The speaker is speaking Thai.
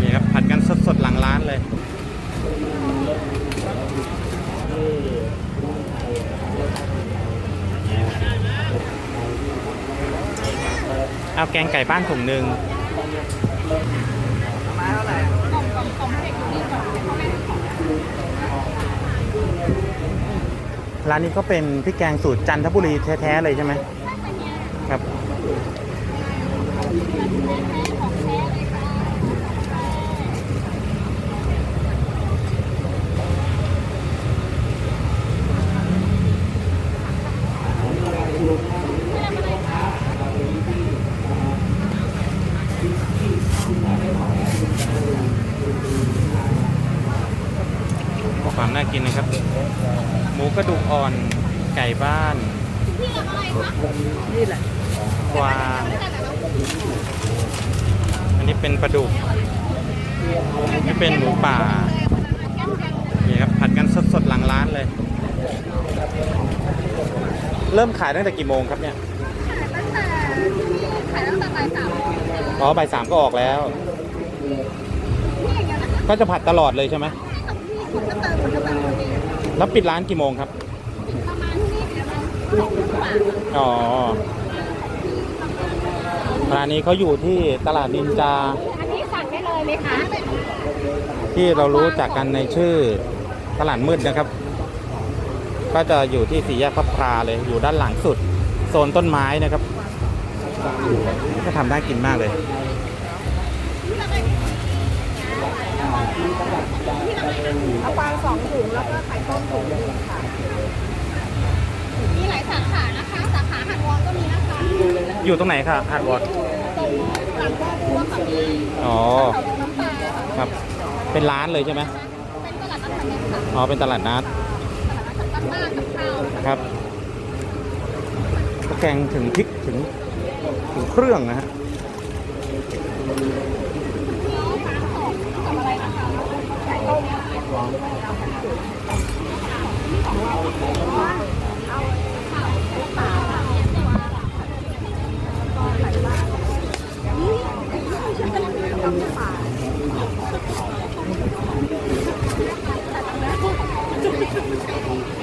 นี่ครับผัดกันสดๆหลังร้านเลยเอาแกงไก่บ้านถุงหนึ่งร้านนี้ก็เป็นพริกแกงสูตรจันทบุรีแท้ๆเลยใช่ไหมครับ น่ากินนะครับ หมูกระดูกอ่อนไก่บ้านนี่แหละกวางอันนี้เป็นปลาดุกอันนี่เป็นหมูป่านี่ครับผัดกันสดๆหลังร้านเลย เริ่มขายตั้งแต่กี่โมงครับเนี่ยตั้งแต่ขายตั้งแต่บ่ายสามโมงค่ะอ๋อบ่ายสามก็ออกแล้วนี่อย่างเงี้ยนะคะก็จะผัดตลอดเลยใช่ไหม แล้วปิดร้านกี่โมงครับ ประมาณนี้เดี๋ยวเราสองทุ่มกว่าอ๋อ ร้านนี้เขาอยู่ที่ตลาดนินจา อันนี้สั่งได้เลยไหมคะที่เรารู้จักกันในชื่อตลาดมืดนะครับ ก็จะอยู่ที่สี่แยกพระพราเลย อยู่ด้านหลังสุด โซนต้นไม้นะครับ ก็ทำได้กินมากเลยเอาปลาส องถุงแล้วก็ไข่ต้มถุงหนึงค่ะ มีหลายสาขานะคะ สาขาหัดวอนก็มีนะคะอยู่ตรงไหนครับฮาร์ดวอร์ดตรงหลังบ้านบัวค่ะมีอ๋อเขาลงน้ำปลาค่ะครับ เป็นร้านเลยใช่ไหมเป็นตลาดนัดทางนี้ค่ะอ๋อ เป็นตลาดนัด ตลาดนัดทางบ้านกับข้าวค่ะครับก็แกงถึงพริกถึงถึงเครื่องนะฮะทำอะไรนะคะไก่ต้ม Thank you.